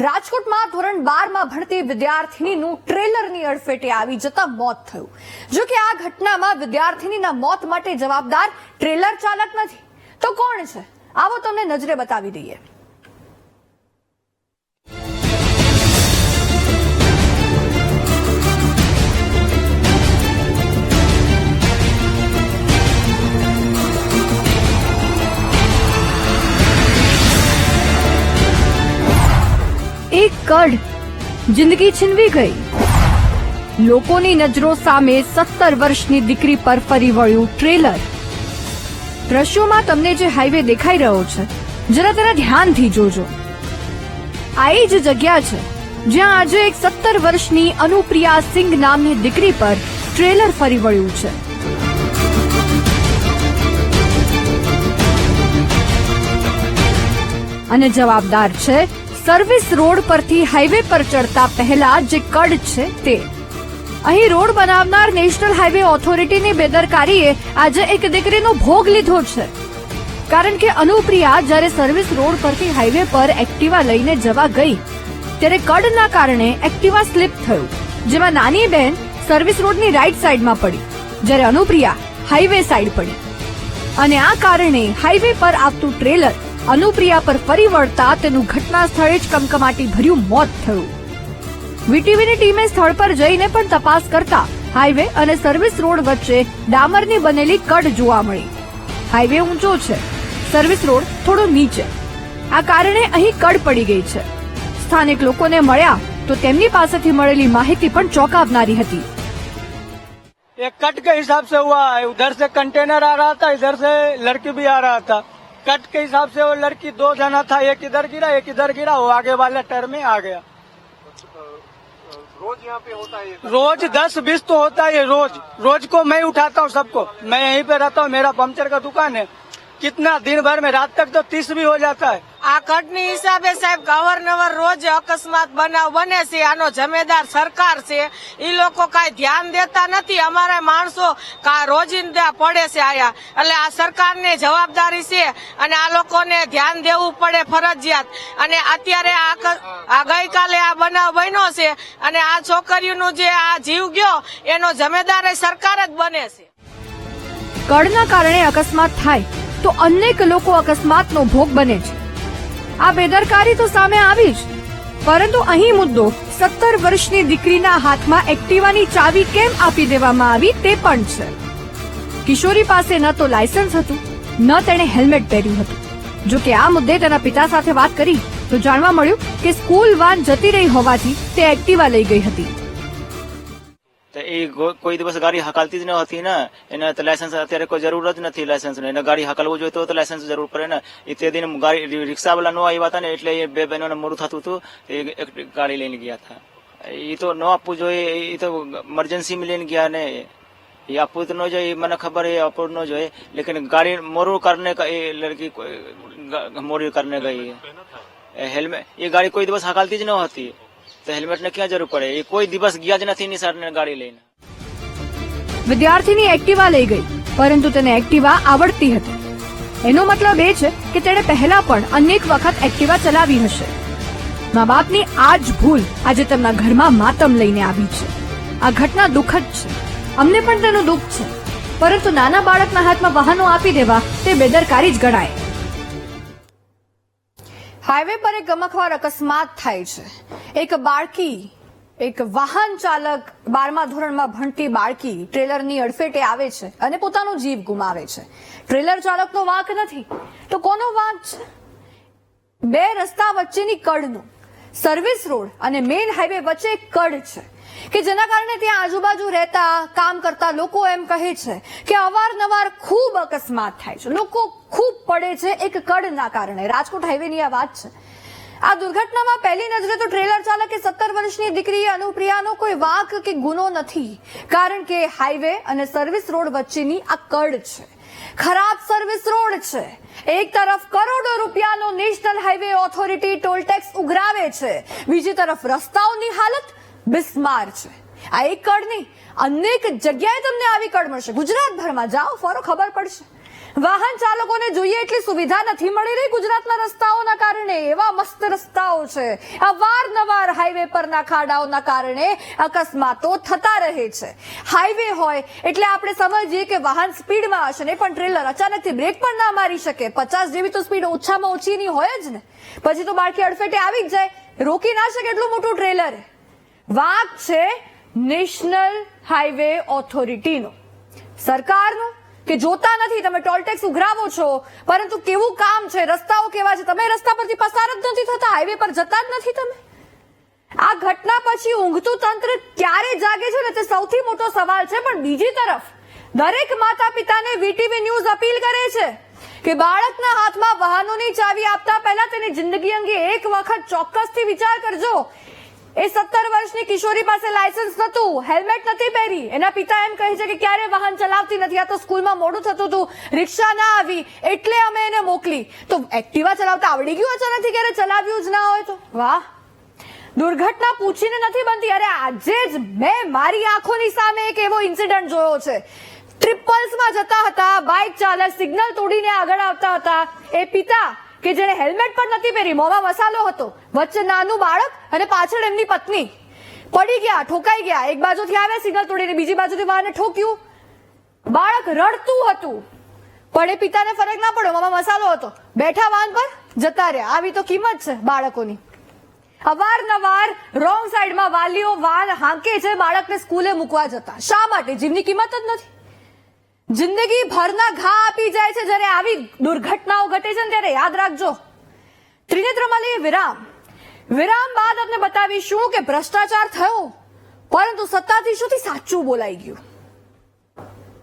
રાજકોટમાં ધોરણ બારમાં ભણતી વિદ્યાર્થીનીનું ટ્રેલરની અડફેટે આવી જતા મોત થયું. જો કે આ ઘટનામાં વિદ્યાર્થીનીના મોત માટે જવાબદાર ટ્રેલર ચાલક નથી. તો કોણ છે? આવો તમને નજરે બતાવી દઈએ. એક કડ જિંદગી છીનવી ગઈ. લોકોની નજરો સામે સત્તર વર્ષની દીકરી પર ફરી વળ્યું ટ્રેલર. દ્રશ્યોમાં તમને જે હાઈવે દેખાઈ રહ્યો છે, જરા તેના ધ્યાનથી જોજો. આ જ જગ્યા છે, જ્યાં આજે એક સત્તર વર્ષની અનુપ્રિયા સિંઘ નામની દીકરી પર ટ્રેલર ફરી વળ્યું છે. અને જવાબદાર છે સર્વિસ રોડ પરથી હાઈવે પર ચડતા પહેલા જે કડ છે તે. અહીં રોડ બનાવનાર નેશનલ હાઈવે ઓથોરિટીની બેદરકારીએ આજે એક દીકરીનો ભોગ લીધો છે. કારણ કે અનુપ્રિયા જ્યારે સર્વિસ રોડ પરથી હાઈવે પર એક્ટિવા લઈને જવા ગઈ, ત્યારે કડના કારણે એક્ટિવા સ્લીપ થયું, જેમાં નાની બહેન સર્વિસ રોડની રાઈટ સાઈડમાં પડી, જ્યારે અનુપ્રિયા હાઈવે સાઈડ પડી. અને આ કારણે હાઈવે પર આવતું ટ્રેલર અનુપ્રિયા પર ફરી વળતા તેનું ઘટના સ્થળે જ કમકમાટી ભર્યું મોત થયું વીટીવીની ટીમે સ્થળ પર જઈને પણ તપાસ કરતા હાઈવે અને સર્વિસ રોડ વચ્ચે ડામરની બનેલી કડ જોવા મળી હાઈવે ઊંચો છે સર્વિસ રોડ થોડો નીચે આ કારણે અહીં કડ પડી ગઈ છે સ્થાનિક લોકોને મળ્યા તો તેમની પાસેથી મળેલી માહિતી પણ ચોંકાવનારી હતી एक कट के हिसाब से हुआ है उधर से कंटेनर आ रहा था इधर से लड़की भी आ रहा था कट के हिसाब से वो लड़की दो जना था एक इधर गिरा एक इधर गिरा वो आगे वाले टर्म में आ गया। रोज यहाँ पे होता है ये रोज दस बीस तो होता है रोज। रोज को मैं उठाता हूँ सबको। मैं यहीं पे रहता हूँ मेरा पंचर का दुकान है। कितना दिन भर में रात तक तो तीस भी हो जाता है। આ કટની હિસાબે સાહેબ અવારનવાર રોજ અકસ્માત બનાવ બને છે, આનો જમેદાર સરકાર છે. એ લોકો કાંઈ ધ્યાન દેતા નથી. અમારા માણસો રોજિંદા પડે છે આયા. એટલે આ સરકારની જવાબદારી છે અને આ લોકોને ધ્યાન દેવું પડે ફરજિયાત. અને અત્યારે આ ગઈકાલે આ બનાવ બન્યો છે અને આ છોકરીઓનું જે આ જીવ ગયો, એનો જમેદાર સરકાર જ બને છે. કડના કારણે અકસ્માત થાય તો અનેક લોકો અકસ્માતનો ભોગ બને છે. આ બેદરકારી તો સામે આવી જ. પરંતુ અહીં મુદ્દો, સત્તર વર્ષની દીકરીના હાથમાં એક્ટિવાની ચાવી કેમ આપી દેવામાં આવી તે પણ છે. કિશોરી પાસે ન તો લાયસન્સ હતું, ન તેણે હેલ્મેટ પહેર્યું હતું. જો કે આ મુદ્દે તેના પિતા સાથે વાત કરી, તો જાણવા મળ્યું કે સ્કૂલ વાન જતી રહી હોવાથી તે એક્ટિવા લઈ ગઈ હતી. તો એ કોઈ દિવસ ગાડી હકાલતી જ ન હતી ને એને તો લાયસન્સ અત્યારે કોઈ જરૂર જ નથી લાયસન્સની એને ગાડી હકાલવું જોઈએ તો લાયસન્સ જરૂર પડે ને. એ તે દિન ગાડી રિક્ષાવાલા ન આવ્યા હતા ને એટલે એ બે બહેનોને મોડું થતું હતું એ એક ગાડી લઈને ગયા હતા. એ તો ન આપવું જોઈએ એ તો મરજન્સીમાં લઈને ગયા ને. એ આપવું તો ન જોઈએ મને ખબર એ આપવું ન જોઈએ. લેકિન ગાડી મોરું કરને એ લડકી મોરી કરને ગઈ. હેલ્મેટ એ ગાડી કોઈ દિવસ હકાલતી જ ન હતી. તો હેલ્મેટ ને ક્યાં જરૂર પડે? એ કોઈ દિવસ ગયા જ નથી નિશાળને ગાડી લઈને. વિદ્યાર્થીની એક્ટિવા લઈ ગઈ, પરંતુ તેને એક્ટિવા આવડતી હતી. એનો મતલબ એ છે કે તેણે પહેલા પણ અનેક વખત એક્ટિવા ચલાવી હશે. મા બાપની આ જ ભૂલ આજે તેમના ઘરમાં માતમ લઈને આવી છે. આ ઘટના દુઃખદ છે. અમને પણ તેનું દુઃખ છે. પરંતુ નાના બાળકના હાથમાં વાહનો આપી દેવા તે બેદરકારી જ ગણાય. હાઈવે પર એક ગમખવાર અકસ્માત થાય છે. એક બાળકી, એક વાહન ચાલક બારમા ધોરણમાં ભણતી બાળકી ટ્રેલરની અડફેટે આવે છે અને પોતાનો જીવ ગુમાવે છે. ટ્રેલર ચાલકનો વાંક નથી. તો કોનો વાંક છે? બે રસ્તા વચ્ચેની કડનું. સર્વિસ રોડ અને મેઇન હાઈવે વચ્ચે કડ છે. કે જેના કારણે ત્યાં આજુબાજુ રહેતા કામ કરતા લોકો એમ કહે છે કે અવારનવાર ખૂબ અકસ્માત થાય છે. લોકો ખૂબ પડે છે એક કડના કારણે. રાજકોટ હાઈવેની આ વાત છે. આ દુર્ઘટનામાં પહેલી નજરે તો ટ્રેલર ચાલકે સત્તર વર્ષની દીકરી અનુપ્રિયાનો કોઈ વાંક કે ગુનો નથી. કારણ કે હાઈવે અને સર્વિસ રોડ વચ્ચેની આ કડ છે. ખરાબ સર્વિસ રોડ છે. એક તરફ કરોડો રૂપિયાનો national highway authority toll tax ઉઘરાવે છે. બીજી તરફ રસ્તાઓની હાલત બિસ્માર છે. આ એક કડ નહીં, અનેક જગ્યાએ તમને આવી કડ મળશે. ગુજરાતભરમાં જાઓ, ફરો, ખબર પડશે. વાહન ચાલકોને જોઈએ એટલી સુવિધા નથી મળી રહી ગુજરાતના રસ્તાઓના કારણે. એવા મસ્ત રસ્તાઓ છે. અવારનવાર હાઈવે પરના ખાડાઓના કારણે અકસ્માતો થતા રહે છે. હાઈવે હોય એટલે આપણે સમજીએ કે વાહન સ્પીડમાં હશે ને પણ ટ્રેલર અચાનકથી બ્રેક પણ ના મારી શકે. પચાસ જેવી તો સ્પીડ ઓછામાં ઓછીની હોય જ ને. પછી તો બાળકી અડફેટે આવી જ જાય. રોકી ના શકે એટલું મોટું ટ્રેલર વાંક છે નેશનલ હાઈવે ઓથોરિટીનો સરકારનો? કે જોતા નથી? તમે ટોલ ટેક્સ ઉઘરાવો છો. પરંતુ કેવું કામ છે? રસ્તાઓ કેવા છે? તમે રસ્તા પરથી પસાર જ નથી થતા? હાઈવે પર જતા જ નથી તમે? આ ઘટના પછી ઊંઘતું તંત્ર ક્યારે જાગે છે? ને તે સૌથી મોટો સવાલ છે. પણ બીજી તરફ, દરેક માતા પિતાને વીટીવી ન્યૂઝ અપીલ કરે છે કે બાળકના હાથમાં વાહનોની ચાવી આપતા પહેલા તેની જિંદગી અંગે એક વખત ચોક્કસથી વિચાર કરજો. એ સત્તર વર્ષની કિશોરી પાસે લાયસન્સ નતું હેલ્મેટ નથી પહેરી. એના પિતા એમ કહે છે કે ક્યારે વાહન ચલાવતી નથી, આ તો સ્કૂલમાં મોડું થતું હતું, રિક્ષા ના આવી, એટલે અમે એને મોકલી. તો એક્ટિવા ચલાવતા આવડી ગયું અચાનકથી ક્યારે ચલાવ્યું જ ના હોય તો? વાહ. દુર્ઘટના પૂછીને નથી બનતી, અરે આજે જ મેં મારી આંખોની સામે એક એવો ઇન્સિડન્ટ જોયો છે. ટ્રિપલ્સમાં જતા હતા બાઇક ચાલક સિગ્નલ તોડીને આગળ આવતા હતા. એ પિતા કે જેણે હેલ્મેટ પણ નથી પહેરી મોંમાં મસાલો હતો. વચ્ચે નાનું બાળક અને પાછળ એમની પત્ની. પડી ગયા, ઠોકાઈ ગયા. એક બાજુથી આવે, સિગ્નલ તોડીને બીજી બાજુથી વાહને ઠોક્યું. બાળક રડતું હતું. પણ એ પિતાને ફરક ના પડ્યો મામા મસાલો હતો. બેઠા વાહન પર જતા રહ્યા. આવી તો કિંમત છે બાળકોની. અવારનવાર રોંગ સાઈડમાં વાલીઓ વાન હાંકે છે, બાળકને સ્કૂલે મૂકવા જતા. શા માટે? જીવની કિંમત જ નથી. જિંદગી ભરના ઘા આપી જાય છે જ્યારે આવી દુર્ઘટનાઓ ઘટે છે ત્યારે યાદ રાખજો. ત્રિનેત્રમાં લઈએ વિરામ. વિરામ બાદ આપણે બતાવીશું કે ભ્રષ્ટાચાર થયો, પરંતુ સત્તાધીશોથી સાચું બોલાઈ ગયું.